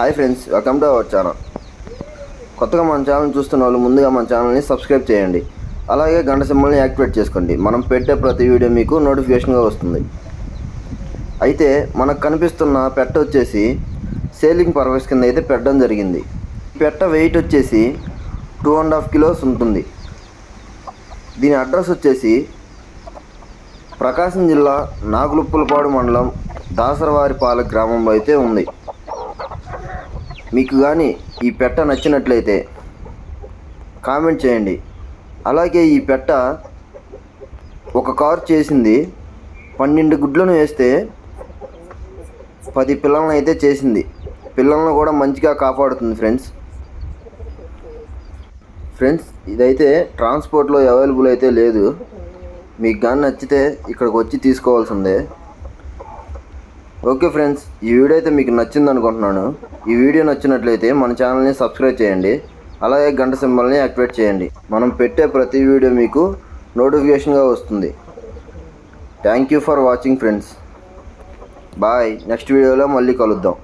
Hi friends welcome to our channel. కొత్తగా మన channel చూస్తున్న వాళ్ళు ముందుగా మన ఛానల్ని సబ్స్క్రైబ్ చేయండి. అలాగే గంట సింబల్ని యాక్టివేట్ చేసుకోండి. మనం పెట్టే ప్రతి వీడియో మీకు నోటిఫికేషన్గా వస్తుంది. అయితే మనకు కనిపిస్తున్న పెట్ట వచ్చేసి సేలింగ్ పర్పస్ కింద అయితే పెట్టడం జరిగింది. పెట్ట వెయిట్ వచ్చేసి టూ అండ్ హాఫ్ కిలోస్ ఉంటుంది. దీని అడ్రస్ వచ్చేసి ప్రకాశం జిల్లా నాగులుప్పులపాడు మండలం దాసరవారిపాలెం గ్రామంలో అయితే ఉంది. మీకు కానీ ఈ పెట్ట నచ్చినట్లయితే కామెంట్ చేయండి. అలాగే ఈ పెట్ట ఒక కారు చేసింది. పన్నెండు గుడ్లను వేస్తే పది పిల్లలను అయితే చేసింది. పిల్లలను కూడా మంచిగా కాపాడుతుంది ఫ్రెండ్స్. ఫ్రెండ్స్ ఇదైతే ట్రాన్స్పోర్ట్లో అవైలబుల్ అయితే లేదు. మీకు కానీ నచ్చితే ఇక్కడికి వచ్చి తీసుకోవాల్సిందే. ఓకే ఫ్రెండ్స్ ఈ వీడియో అయితే మీకు నచ్చింది అనుకుంటున్నాను. ఈ వీడియో నచ్చినట్లయితే మన ఛానల్ని సబ్స్క్రైబ్ చేయండి. అలాగే గంట సింబల్ని యాక్టివేట్ చేయండి. మనం పెట్టే ప్రతి వీడియో మీకు నోటిఫికేషన్గా వస్తుంది. Thank you for watching friends. Bye. Next వీడియోలో మళ్ళీ కలుద్దాం.